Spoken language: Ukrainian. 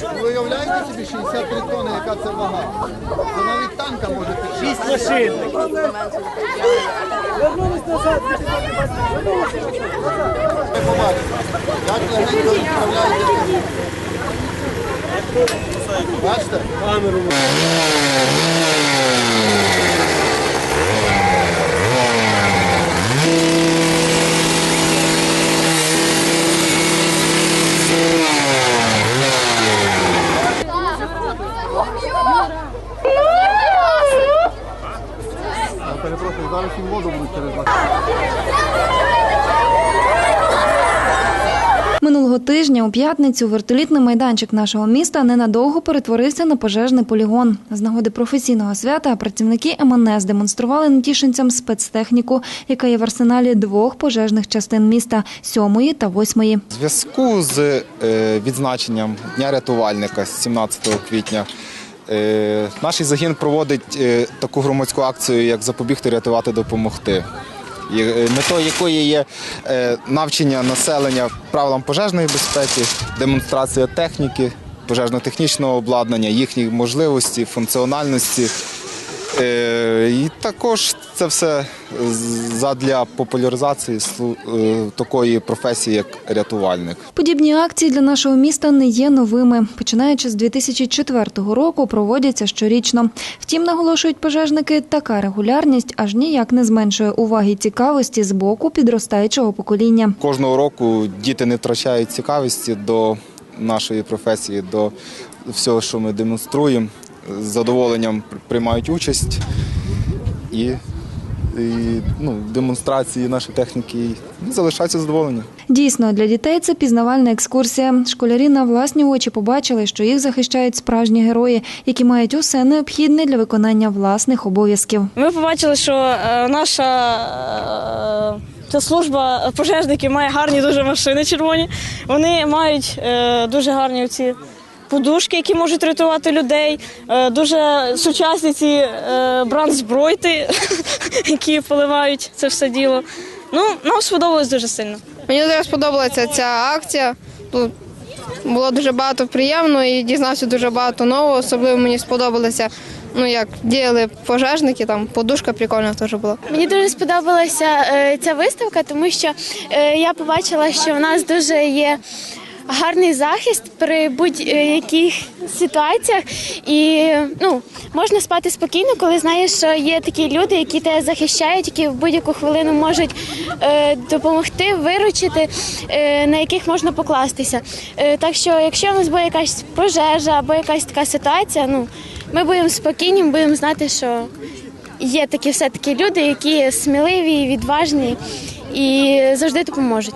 Ви уявляєте собі 63 тонни, яка це вага? Це навіть танка може піти. Шість машин. Ви побачите, як легенько відправляєте. Бачите? Я зараз їм воду будуть через вас. Минулого тижня у п'ятницю вертолітний майданчик нашого міста ненадовго перетворився на пожежний полігон. З нагоди професійного свята працівники МНС демонстрували нетішинцям спецтехніку, яка є в арсеналі двох пожежних частин міста сьомої та восьмої. Зв'язку з е, відзначенням Дня рятувальника з 17 квітня наш загін проводить е, таку громадську акцію, як запобігти, рятувати, допомогти. Е, Метою якої є навчення населення правилам пожежної безпеки, демонстрація техніки, пожежно-технічного обладнання, їхніх можливості, функціональності. Е, І також це все задля популяризації е, такої професії, як рятувальник. Подібні акції для нашого міста не є новими. Починаючи з 2004 року, проводяться щорічно. Втім, наголошують пожежники, така регулярність аж ніяк не зменшує уваги й цікавості з боку підростаючого покоління. Кожного року діти не втрачають цікавості до нашої професії, до всього, що ми демонструємо. З задоволенням приймають участь і, і ну, демонстрації нашої техніки і залишаються задоволені. Дійсно, для дітей це пізнавальна екскурсія. Школярі на власні очі побачили, що їх захищають справжні герої, які мають усе необхідне для виконання власних обов'язків. Ми побачили, що е, наша е, ця служба пожежників має гарні дуже машини червоні. Вони мають е, дуже гарні ці подушки, які можуть рятувати людей. Е, дуже сучасні ці е, брандзбройти, які поливають це все діло. Ну, нам сподобалось дуже сильно. Мені дуже сподобалася ця акція. Тут було дуже багато приємно і дізнався дуже багато нового. Особливо мені сподобалося, ну як діяли пожежники, там подушка прикольна теж була. Мені дуже сподобалася е, ця виставка, тому що е, я побачила, що в нас дуже є гарний захист при будь-яких ситуаціях, і ну можна спати спокійно, коли знаєш, що є такі люди, які тебе захищають, які в будь-яку хвилину можуть е, допомогти, виручити, е, на яких можна покластися. Е, так що, якщо у нас буде якась пожежа або якась така ситуація, ну ми будемо спокійні, будемо знати, що є такі все таки люди, які сміливі, відважні і завжди допоможуть.